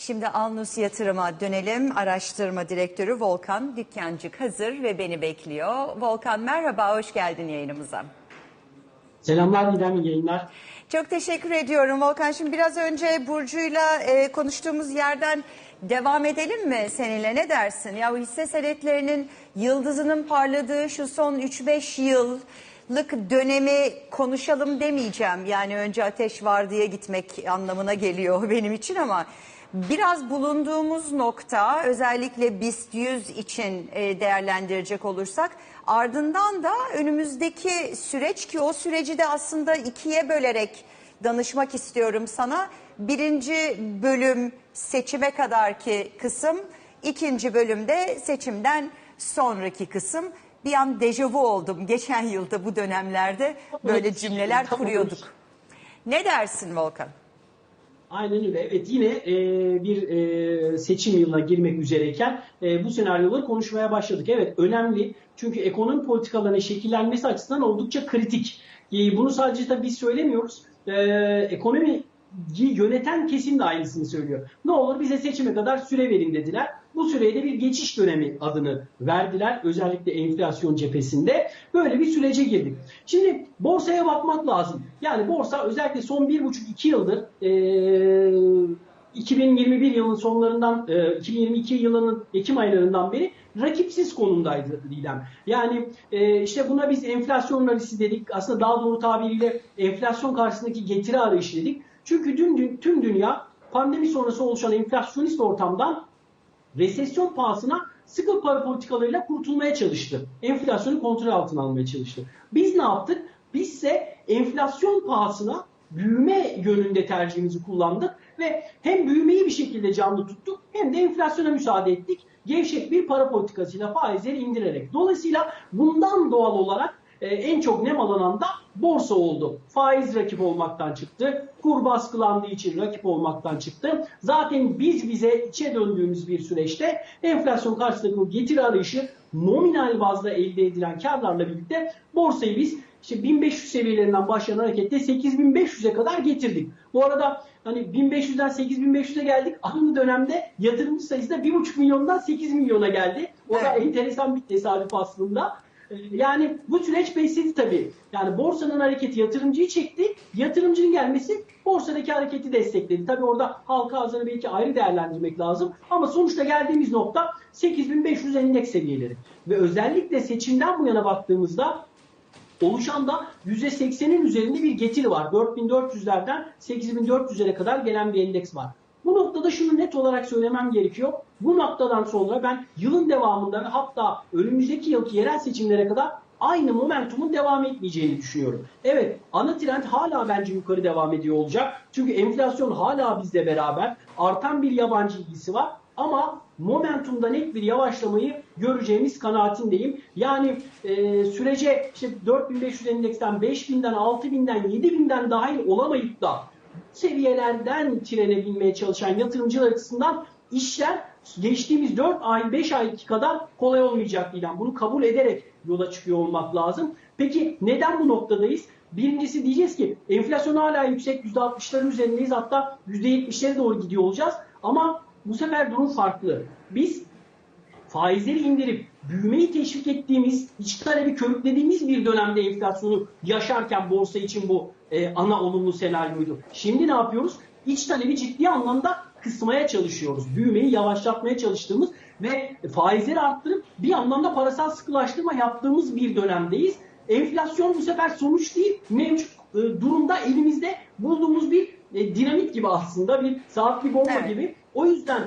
Şimdi Alnus Yatırım'a dönelim. Araştırma direktörü Volkan Dükkancık hazır ve beni bekliyor. Volkan merhaba, hoş geldin yayınımıza. Selamlar iyi yayınlar. Çok teşekkür ediyorum Volkan. Şimdi biraz önce Burcu'yla e, konuştuğumuz yerden devam edelim mi seninle? Ne dersin? Ya hisse senetlerinin yıldızının parladığı şu son 3-5 yıllık dönemi konuşalım demeyeceğim. Yani önce ateş var diye gitmek anlamına geliyor benim için ama biraz bulunduğumuz nokta özellikle BIST 100 için e, değerlendirecek olursak ardından da önümüzdeki süreç ki o süreci de aslında ikiye bölerek danışmak istiyorum sana. Birinci bölüm seçime kadarki kısım, ikinci bölümde seçimden sonraki kısım. Bir an dejavu oldum. Geçen yılda bu dönemlerde böyle cümleler kuruyorduk. Ne dersin Volkan? Aynen öyle. Evet yine e, bir e, seçim yılına girmek üzereyken e, bu senaryoları konuşmaya başladık. Evet önemli çünkü ekonomi politikalarının şekillenmesi açısından oldukça kritik. E, bunu sadece tabii biz söylemiyoruz. E, ekonomi yöneten kesim de aynısını söylüyor. Ne olur bize seçime kadar süre verin dediler. Bu süreye de bir geçiş dönemi adını verdiler. Özellikle enflasyon cephesinde. Böyle bir sürece girdik. Şimdi borsaya bakmak lazım. Yani borsa özellikle son 1,5-2 yıldır ee, 2021 yılının sonlarından, e, 2022 yılının Ekim aylarından beri rakipsiz konumdaydı Didem. Yani işte buna biz enflasyon ralisi dedik. Aslında daha doğru tabiriyle enflasyon karşısındaki getiri arayışı dedik. Çünkü dün, tüm dünya pandemi sonrası oluşan enflasyonist ortamdan resesyon pahasına sıkı para politikalarıyla kurtulmaya çalıştı. Enflasyonu kontrol altına almaya çalıştı. Biz ne yaptık? Biz ise enflasyon pahasına büyüme yönünde tercihimizi kullandık ve hem büyümeyi bir şekilde canlı tuttuk hem de enflasyona müsaade ettik. Gevşek bir para politikasıyla faizleri indirerek. Dolayısıyla bundan doğal olarak e, en çok nem alınan da borsa oldu. Faiz rakip olmaktan çıktı. Kur baskılandığı için rakip olmaktan çıktı. Zaten biz bize içe döndüğümüz bir süreçte enflasyon karşısındaki o getiri arayışı nominal bazda elde edilen karlarla birlikte borsayı biz işte 1500 seviyelerinden başlayan hareketle 8500'e kadar getirdik. Bu arada hani 1500'den 8500'e geldik. Aynı dönemde yatırımcı sayısı da 1,5 milyondan 8 milyona geldi. O da enteresan bir tesadüf aslında. Yani bu süreç besledi tabii. Yani borsanın hareketi yatırımcıyı çekti. Yatırımcının gelmesi borsadaki hareketi destekledi. Tabii orada halka arzını belki ayrı değerlendirmek lazım. Ama sonuçta geldiğimiz nokta 8500 endeks seviyeleri. Ve özellikle seçimden bu yana baktığımızda oluşan da %80'in üzerinde bir getiri var. 4400'lerden 8400'lere kadar gelen bir endeks var. Bu noktada şunu net olarak söylemem gerekiyor. Bu noktadan sonra ben yılın devamında hatta önümüzdeki yılki yerel seçimlere kadar aynı momentumun devam etmeyeceğini düşünüyorum. Evet ana trend hala bence yukarı devam ediyor olacak. Çünkü enflasyon hala bizle beraber artan bir yabancı ilgisi var. Ama momentumda net bir yavaşlamayı göreceğimiz kanaatindeyim. Yani e, sürece işte 4500 endeksten 5000'den 6000'den 7000'den dahil olamayıp da seviyelerden trene binmeye çalışan yatırımcılar açısından işler geçtiğimiz 4 ay 5 ay kadar kolay olmayacak ilan. Bunu kabul ederek yola çıkıyor olmak lazım. Peki neden bu noktadayız? Birincisi diyeceğiz ki enflasyon hala yüksek %60'ların üzerindeyiz hatta %70'lere doğru gidiyor olacağız. Ama bu sefer durum farklı. Biz faizleri indirip büyümeyi teşvik ettiğimiz, iç talebi körüklediğimiz bir dönemde enflasyonu yaşarken borsa için bu e, ana olumlu senaryoydu. Şimdi ne yapıyoruz? İç talebi ciddi anlamda kısmaya çalışıyoruz. Büyümeyi yavaşlatmaya çalıştığımız ve faizleri arttırıp bir anlamda parasal sıkılaştırma yaptığımız bir dönemdeyiz. Enflasyon bu sefer sonuç değil, mevcut e, durumda elimizde bulduğumuz bir e, dinamik gibi aslında bir saatli bomba Evet. gibi. O yüzden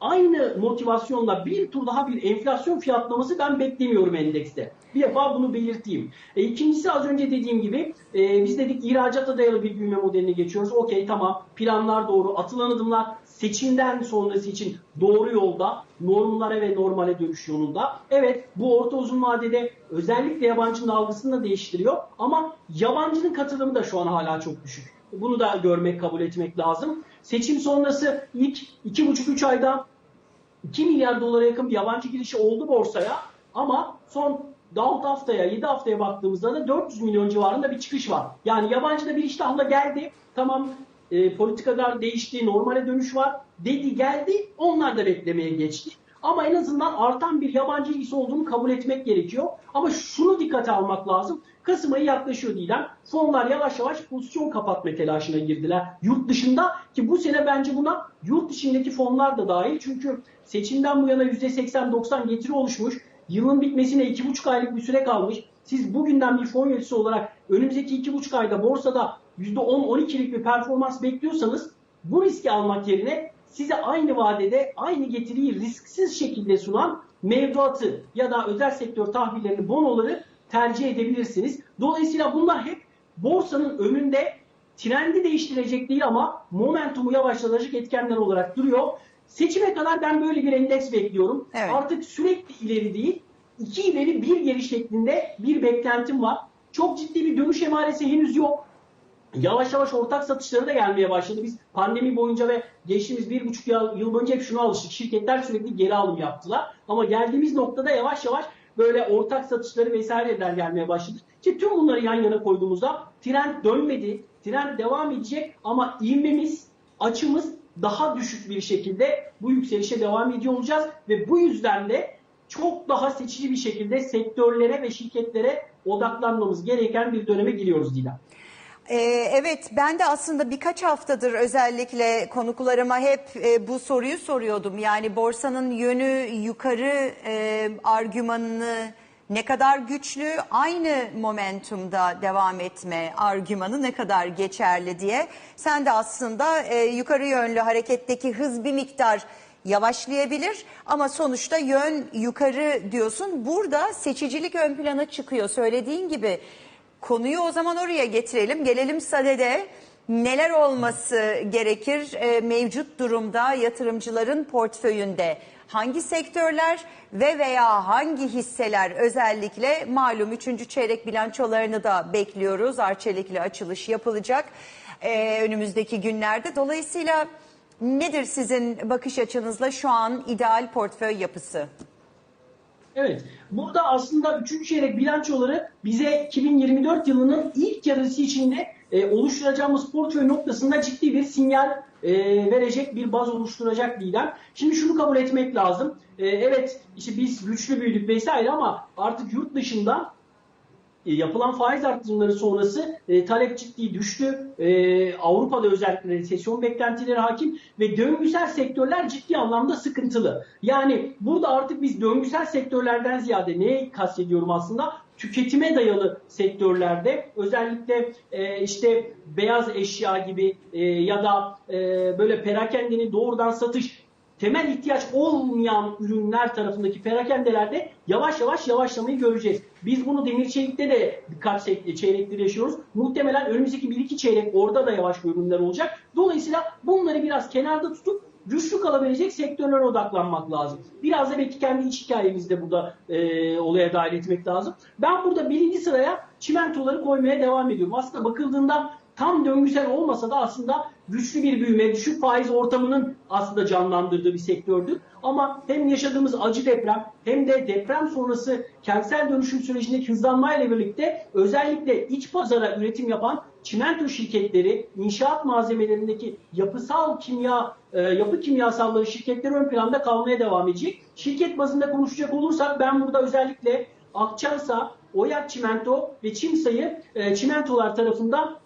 aynı motivasyonla bir tur daha bir enflasyon fiyatlaması ben beklemiyorum endekste. Bir defa bunu belirteyim. E, ikincisi az önce dediğim gibi e, biz dedik ihracata dayalı bir büyüme modeline geçiyoruz. Okey tamam planlar doğru atılan adımlar seçimden sonrası için doğru yolda normlara ve normale dönüş yolunda. Evet bu orta uzun vadede özellikle yabancının algısını da değiştiriyor ama yabancının katılımı da şu an hala çok düşük. Bunu da görmek, kabul etmek lazım. Seçim sonrası ilk 2,5-3 ayda 2 milyar dolara yakın bir yabancı girişi oldu borsaya ama son 6 haftaya 7 haftaya baktığımızda da 400 milyon civarında bir çıkış var. Yani yabancı da bir iştahla geldi. Tamam e, politikalar değişti, normale dönüş var dedi geldi. Onlar da beklemeye geçti. Ama en azından artan bir yabancı ilgisi olduğunu kabul etmek gerekiyor. Ama şunu dikkate almak lazım. Kasım ayı yaklaşıyor Didem. Fonlar yavaş yavaş pozisyon kapatma telaşına girdiler. Yurt dışında ki bu sene bence buna yurt içindeki fonlar da dahil. Çünkü seçimden bu yana %80-90 getiri oluşmuş. Yılın bitmesine 2,5 aylık bir süre kalmış. Siz bugünden bir fon yöneticisi olarak önümüzdeki 2,5 ayda borsada %10-12'lik bir performans bekliyorsanız bu riski almak yerine size aynı vadede aynı getiriyi risksiz şekilde sunan mevduatı ya da özel sektör tahvillerini, bonoları tercih edebilirsiniz. Dolayısıyla bunlar hep borsanın önünde trendi değiştirecek değil ama momentumu yavaşlatacak etkenler olarak duruyor. Seçime kadar ben böyle bir endeks bekliyorum. Evet. Artık sürekli ileri değil, iki ileri bir geri şeklinde bir beklentim var. Çok ciddi bir dönüş emaresi henüz yok. Yavaş yavaş ortak satışları da gelmeye başladı. Biz pandemi boyunca ve geçtiğimiz bir buçuk yıl, boyunca hep şuna alıştık. Şirketler sürekli geri alım yaptılar. Ama geldiğimiz noktada yavaş yavaş böyle ortak satışları vesaireler gelmeye başladı. İşte tüm bunları yan yana koyduğumuzda trend dönmedi. Trend devam edecek ama ivmemiz, açımız daha düşük bir şekilde bu yükselişe devam ediyor olacağız. Ve bu yüzden de çok daha seçici bir şekilde sektörlere ve şirketlere odaklanmamız gereken bir döneme giriyoruz Dila. Ee, evet ben de aslında birkaç haftadır özellikle konuklarıma hep e, bu soruyu soruyordum. Yani borsanın yönü yukarı e, argümanını ne kadar güçlü aynı momentumda devam etme argümanı ne kadar geçerli diye. Sen de aslında e, yukarı yönlü hareketteki hız bir miktar yavaşlayabilir ama sonuçta yön yukarı diyorsun. Burada seçicilik ön plana çıkıyor söylediğin gibi. Konuyu o zaman oraya getirelim. Gelelim sadede neler olması gerekir e, mevcut durumda yatırımcıların portföyünde? Hangi sektörler ve veya hangi hisseler özellikle malum 3. çeyrek bilançolarını da bekliyoruz. Arçelik'le açılış yapılacak e, önümüzdeki günlerde. Dolayısıyla nedir sizin bakış açınızla şu an ideal portföy yapısı? Evet. Burada aslında 3. çeyrek bilançoları bize 2024 yılının ilk yarısı içinde e, oluşturacağımız portföy noktasında ciddi bir sinyal e, verecek, bir baz oluşturacak Didem. Şimdi şunu kabul etmek lazım. E, evet işte biz güçlü büyüdük vesaire ama artık yurt dışında yapılan faiz artırımları sonrası e, talep ciddi düştü. E, Avrupa'da özellikle resesyon beklentileri hakim ve döngüsel sektörler ciddi anlamda sıkıntılı. Yani burada artık biz döngüsel sektörlerden ziyade neye kastediyorum aslında? Tüketime dayalı sektörlerde özellikle e, işte beyaz eşya gibi e, ya da e, böyle perakendenin doğrudan satış temel ihtiyaç olmayan ürünler tarafındaki perakendelerde yavaş yavaş yavaşlamayı göreceğiz. Biz bunu demir çelikte de birkaç çeyrektir yaşıyoruz. Muhtemelen önümüzdeki 1-2 çeyrek orada da yavaş ürünler olacak. Dolayısıyla bunları biraz kenarda tutup güçlü kalabilecek sektörlere odaklanmak lazım. Biraz da belki kendi iç hikayemizi burada e, olaya dahil etmek lazım. Ben burada birinci sıraya çimentoları koymaya devam ediyorum. Aslında bakıldığında tam döngüsel olmasa da aslında güçlü bir büyüme, düşük faiz ortamının aslında canlandırdığı bir sektördür. Ama hem yaşadığımız acı deprem hem de deprem sonrası kentsel dönüşüm sürecindeki hızlanmayla birlikte özellikle iç pazara üretim yapan çimento şirketleri, inşaat malzemelerindeki yapısal kimya, e, yapı kimyasalları şirketleri ön planda kalmaya devam edecek. Şirket bazında konuşacak olursak ben burada özellikle Akçansa, Oyak Çimento ve Çimsa'yı e, çimentolar tarafından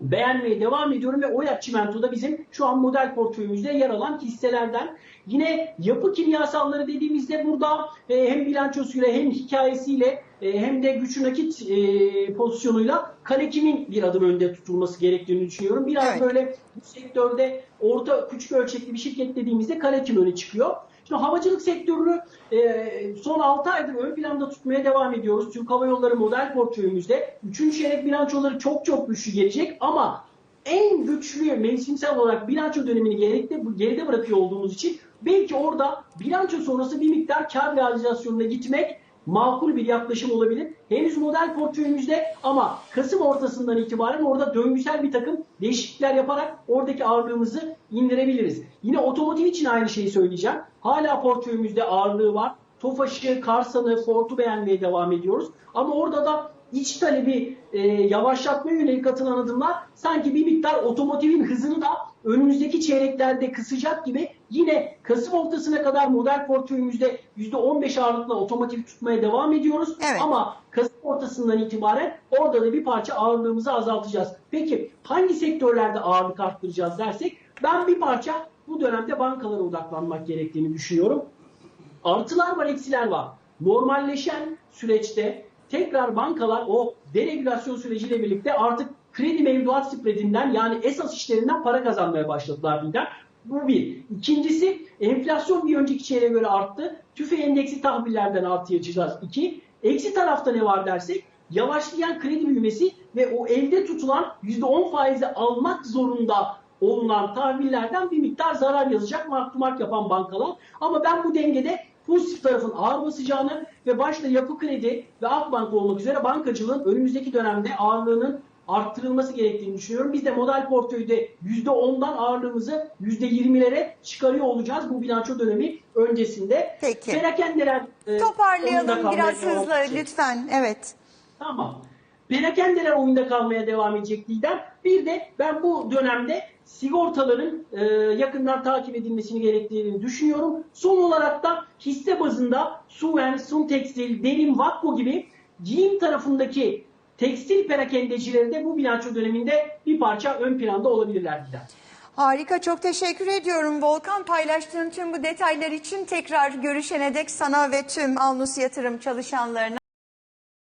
beğenmeye devam ediyorum ve Oyak Çimento da bizim şu an model portföyümüzde yer alan hisselerden. Yine yapı kimyasalları dediğimizde burada e, hem bilançosuyla hem hikayesiyle e, hem de güçlü nakit e, pozisyonuyla Kalekim'in bir adım önde tutulması gerektiğini düşünüyorum. Biraz Evet. böyle bu sektörde orta küçük ölçekli bir şirket dediğimizde Kalekim öne çıkıyor. Şimdi havacılık sektörünü e, son 6 aydır ön planda tutmaya devam ediyoruz. Türk Hava Yolları model portföyümüzde. 3. çeyrek bilançoları çok çok güçlü gelecek ama en güçlü mevsimsel olarak bilanço dönemini geride, geride bırakıyor olduğumuz için belki orada bilanço sonrası bir miktar kar realizasyonuna gitmek makul bir yaklaşım olabilir. Henüz model portföyümüzde ama Kasım ortasından itibaren orada döngüsel bir takım değişiklikler yaparak oradaki ağırlığımızı indirebiliriz. Yine otomotiv için aynı şeyi söyleyeceğim. Hala portföyümüzde ağırlığı var. Tofaş'ı, Karsan'ı, Ford'u beğenmeye devam ediyoruz. Ama orada da iç talebi e, yavaşlatmaya yönelik atılan adımlar sanki bir miktar otomotivin hızını da önümüzdeki çeyreklerde kısacak gibi yine Kasım ortasına kadar model portföyümüzde %15 ağırlıkla otomotiv tutmaya devam ediyoruz. Evet. Ama Kasım ortasından itibaren orada da bir parça ağırlığımızı azaltacağız. Peki hangi sektörlerde ağırlık arttıracağız dersek ben bir parça bu dönemde bankalara odaklanmak gerektiğini düşünüyorum. Artılar var, eksiler var. Normalleşen süreçte tekrar bankalar o deregülasyon süreciyle birlikte artık kredi mevduat spreadinden yani esas işlerinden para kazanmaya başladılar birden. Bu bir. İkincisi enflasyon bir önceki çeyreğe göre arttı. TÜFE endeksi tahvillerden artı yaşayacağız. İki. Eksi tarafta ne var dersek yavaşlayan kredi büyümesi ve o elde tutulan %10 faizi almak zorunda olunan tahvillerden bir miktar zarar yazacak mark to mark yapan bankalar. Ama ben bu dengede pozitif tarafın ağır basacağını ve başta yapı kredi ve Akbank olmak üzere bankacılığın önümüzdeki dönemde ağırlığının arttırılması gerektiğini düşünüyorum. Biz de model portföyde %10'dan ağırlığımızı %20'lere çıkarıyor olacağız bu bilanço dönemi öncesinde. Peki. Perakendeleler e, Toparlayalım biraz hızlı lütfen. Evet. Tamam. Perakendeleler oyunda kalmaya devam edecek Didem. Bir de ben bu dönemde sigortaların e, yakından takip edilmesini gerektiğini düşünüyorum. Son olarak da hisse bazında Suven, Sun Tekstil, Denim, Vakko gibi giyim tarafındaki tekstil perakendecileri de bu bilanço döneminde bir parça ön planda olabilirler Didem. Harika çok teşekkür ediyorum Volkan paylaştığın tüm bu detaylar için tekrar görüşene dek sana ve tüm Alnus yatırım çalışanlarına